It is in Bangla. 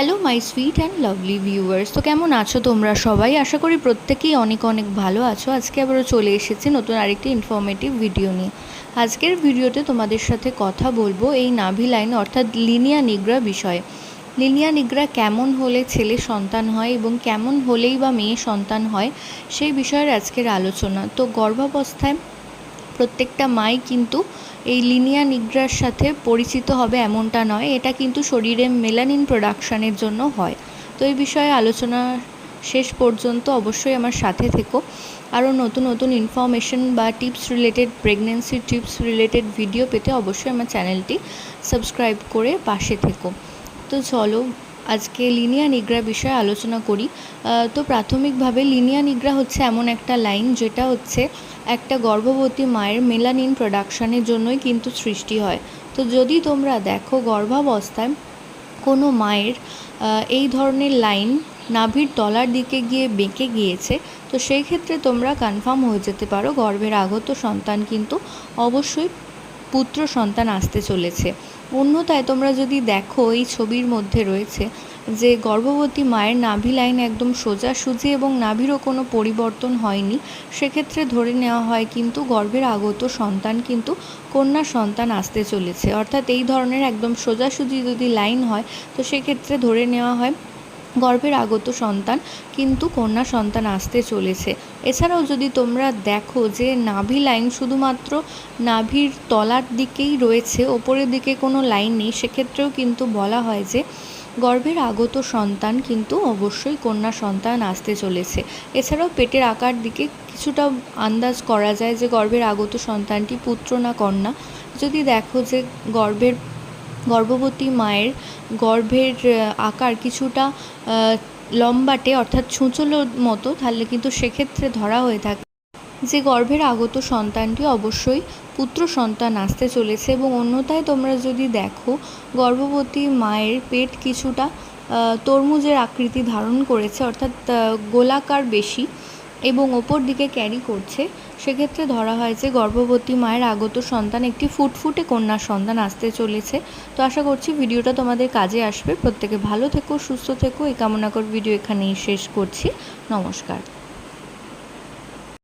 Hello my sweet and lovely viewers তো কেমন আছো তোমরা সবাই? আশা করি প্রত্যেকেই অনেক অনেক ভালো আছো। আজকে আবারও চলে এসেছি নতুন আরেকটি ইনফরমেটিভ ভিডিও নিয়ে। আজকের ভিডিওতে তোমাদের সাথে কথা বলব এই নাভি লাইন অর্থাৎ লিনিয়া নিগ্রা বিষয়ে। লিনিয়া নিগ্রা কেমন হলে ছেলে সন্তান হয় এবং কেমন হলেই বা মেয়ে সন্তান হয়, সেই বিষয়ের আজকের আলোচনা। তো গর্ভাবস্থায় প্রত্যেকটা মাই কিন্তু এই লিনিয়া নিগ্রার সাথে পরিচিত হবে এমনটা নয়, এটা কিন্তু শরীরে মেলানিন প্রোডাকশানের জন্য হয়। তো এই বিষয়ে আলোচনা শেষ পর্যন্ত অবশ্যই আমার সাথে থেকো। আরও নতুন নতুন ইনফরমেশন বা tips related pregnancy tips related video পেতে অবশ্যই আমার চ্যানেলটি সাবস্ক্রাইব করে পাশে থেকো। তো চলো আজকে লিনিয়া নিগ্রা বিষয়ে আলোচনা করি। তো প্রাথমিকভাবে লিনিয়া নিগ্রা হচ্ছে এমন একটা লাইন যেটা হচ্ছে একটা গর্ভবতী মায়ের মেলানিন প্রোডাকশানের জন্যই কিন্তু সৃষ্টি হয়। তো যদি তোমরা দেখো গর্ভাবস্থায় কোনো মায়ের এই ধরনের লাইন নাভির তলার দিকে গিয়ে বেঁকে গিয়েছে, তো সেই ক্ষেত্রে তোমরা কনফার্ম হয়ে যেতে পারো গর্ভের আগত সন্তান কিন্তু অবশ্যই পুত্র সন্তান আসতে চলেছে। অন্যথায় তোমরা যদি দেখো, এই ছবির মধ্যে রয়েছে যে, গর্ভবতী মায়ের নাভি লাইন একদম সোজাসুজি এবং নাভিরও কোনো পরিবর্তন হয়নি। সেক্ষেত্রে ধরে নেওয়া হয় কিন্তু গর্ভের আগত সন্তান কিন্তু কন্যা সন্তান আসতে চলেছে। অর্থাৎ এই ধরনের একদম সোজাসুজি যদি লাইন হয়, তো সেক্ষেত্রে ধরে নেওয়া হয় গর্ভের আগত সন্তান কিন্তু কন্যা সন্তান আসতে চলেছে। এছাড়াও যদি তোমরা দেখো যে নাভি লাইন শুধুমাত্র নাভির তলার দিকেই রয়েছে, ওপরের দিকে কোনো লাইন নেই, সেক্ষেত্রেও কিন্তু বলা হয় যে গর্ভের আগত সন্তান কিন্তু অবশ্যই কন্যা সন্তান আসতে চলেছে। এছাড়াও পেটের আকার দিকে কিছুটা আন্দাজ করা যায় যে গর্ভের আগত সন্তানটি পুত্র না কন্যা। যদি দেখো যে গর্ভের গর্ভবতী মায়ের গর্ভের আকার কিছুটা লম্বাটে অর্থাৎ ছুঁচোলোর মতো, তাহলে কিন্তু সেক্ষেত্রে ধরা হয়ে থাকে। যে গর্ভের আগত সন্তানটি অবশ্যই পুত্র সন্তান আসতে চলেছে এবং অন্যথায় তোমরা যদি দেখো, গর্ভবতী মায়ের পেট কিছুটা তরমুজের আকৃতি ধারণ করেছে, অর্থাৎ গোলাকার বেশি। এবং ওপর দিকে ক্যারি করছে। সেক্ষেত্রে ধরা হয় যে গর্ভবতী মায়ের আগত সন্তান একটি ফুটফুটে কন্যা সন্তান আসতে চলেছে। তো আশা করছি ভিডিওটা তোমাদের কাজে আসবে। প্রত্যেকে ভালো থেকো, সুস্থ থেকো। এই কামনা কর ভিডিও এখানেই শেষ করছি। নমস্কার।